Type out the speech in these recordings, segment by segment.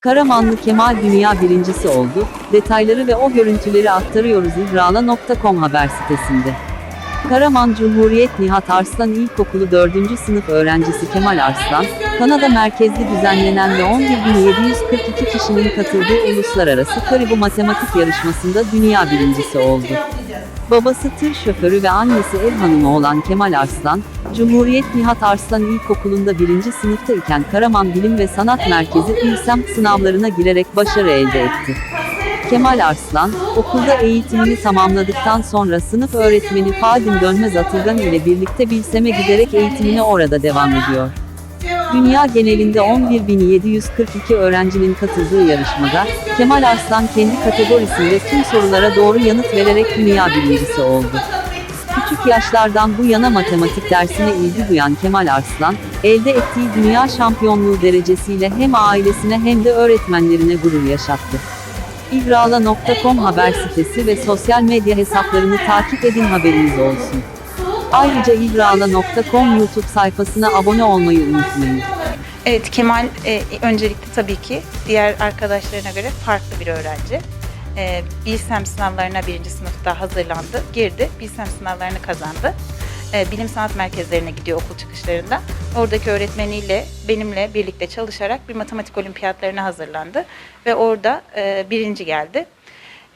Karamanlı Kemal dünya birincisi oldu. Detayları ve o görüntüleri aktarıyoruz ihrala.com haber sitesinde. Karaman Cumhuriyet Nihat Arslan İlkokulu 4. sınıf öğrencisi Kemal Arslan, Kanada merkezli düzenlenen ve 11.742 kişinin katıldığı uluslararası Karibu matematik yarışmasında dünya birincisi oldu. Babası tır şoförü ve annesi ev hanımı olan Kemal Arslan, Cumhuriyet Nihat Arslan İlkokulu'nda birinci sınıfta iken Karaman Bilim ve Sanat Merkezi İLSEM sınavlarına girerek başarı elde etti. Kemal Arslan, okulda eğitimini tamamladıktan sonra sınıf öğretmeni Fadim Dönmez Atılgan ile birlikte Bilsem'e giderek eğitimine orada devam ediyor. Dünya genelinde 11.742 öğrencinin katıldığı yarışmada, Kemal Arslan kendi kategorisinde tüm sorulara doğru yanıt vererek dünya birincisi oldu. Küçük yaşlardan bu yana matematik dersine ilgi duyan Kemal Arslan, elde ettiği dünya şampiyonluğu derecesiyle hem ailesine hem de öğretmenlerine gurur yaşattı. İbrala.com haber sitesi ve sosyal medya hesaplarını takip edin haberiniz olsun. Ayrıca İbrala.com YouTube sayfasına abone olmayı unutmayın. Evet Kemal e, öncelikle tabii ki diğer arkadaşlarına göre farklı bir öğrenci. E, Bilsem sınavlarına birinci sınıfta hazırlandı, girdi, Bilsem sınavlarını kazandı. E, bilim sanat merkezlerine gidiyor okul çıkışlarında. Oradaki öğretmeniyle benimle birlikte çalışarak bir matematik olimpiyatlarına hazırlandı ve orada e, birinci geldi.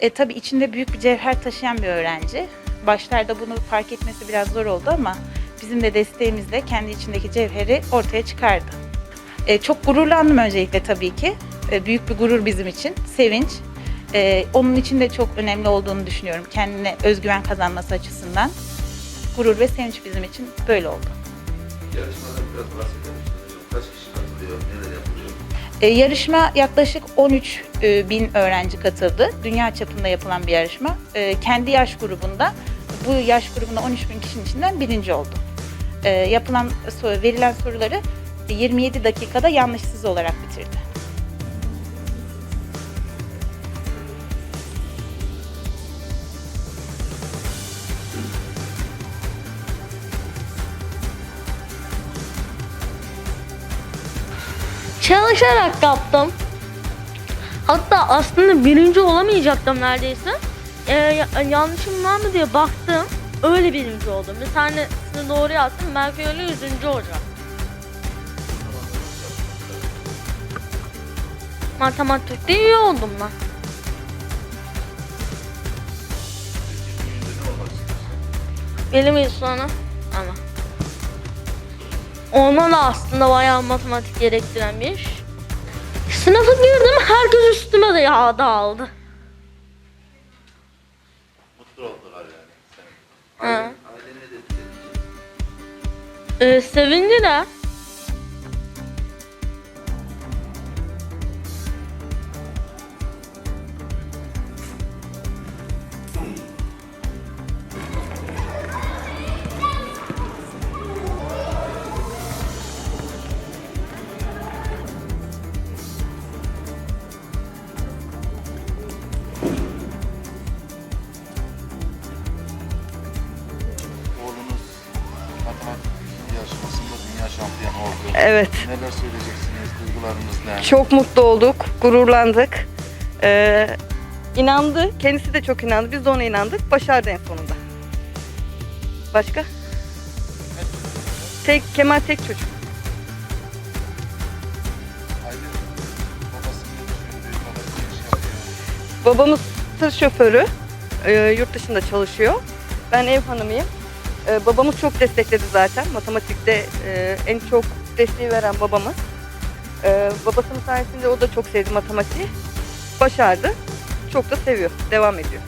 E, tabii içinde büyük bir cevher taşıyan bir öğrenci. Başlarda bunu fark etmesi biraz zor oldu ama bizim de desteğimizle kendi içindeki cevheri ortaya çıkardı. E, çok gururlandım öncelikle tabii ki. E, büyük bir gurur bizim için, sevinç. E, onun için de çok önemli olduğunu düşünüyorum. Kendine özgüven kazanması açısından. Gurur ve sevinç bizim için böyle oldu. Yarışmadan biraz bahseder misiniz? Kaç kişi katılıyor? Neler yapılıyor? E, yarışma yaklaşık 13 e, bin öğrenci katıldı. Dünya çapında yapılan bir yarışma. E, kendi yaş grubunda, bu yaş grubunda 13 bin kişinin içinden birinci oldu. E, yapılan, soru- verilen soruları 27 dakikada yanlışsız olarak bitirdi. Çalışarak yaptım. Hatta aslında birinci olamayacaktım neredeyse. Ee, ya- yanlışım var mı diye baktım. Öyle birinci oldum. Bir tanesini doğru yaptım. Belki öyle yüzüncü olacağım. Matematikte iyi oldum ben. Ne olmak Ona da aslında bayağı matematik gerektiren bir iş. Sınıfa girdim herkes üstüme de yağ dağıldı. Mutlu oldular yani. Sen. Ha. Aile, aile ne dedi? Ee, sevindi Evet. Neler söyleyeceksiniz? Duygularınız ne? Çok mutlu olduk, gururlandık. Ee, inandı, kendisi de çok inandı. Biz de ona inandık. Başardı en sonunda. Başka? Tek, Kemal tek çocuk. Babamız tır şoförü. Ee, yurt dışında çalışıyor. Ben ev hanımıyım. Ee, babamız çok destekledi zaten. Matematikte e, en çok desteği veren babamız. Ee, babasının sayesinde o da çok sevdi matematiği. Başardı. Çok da seviyor. Devam ediyor.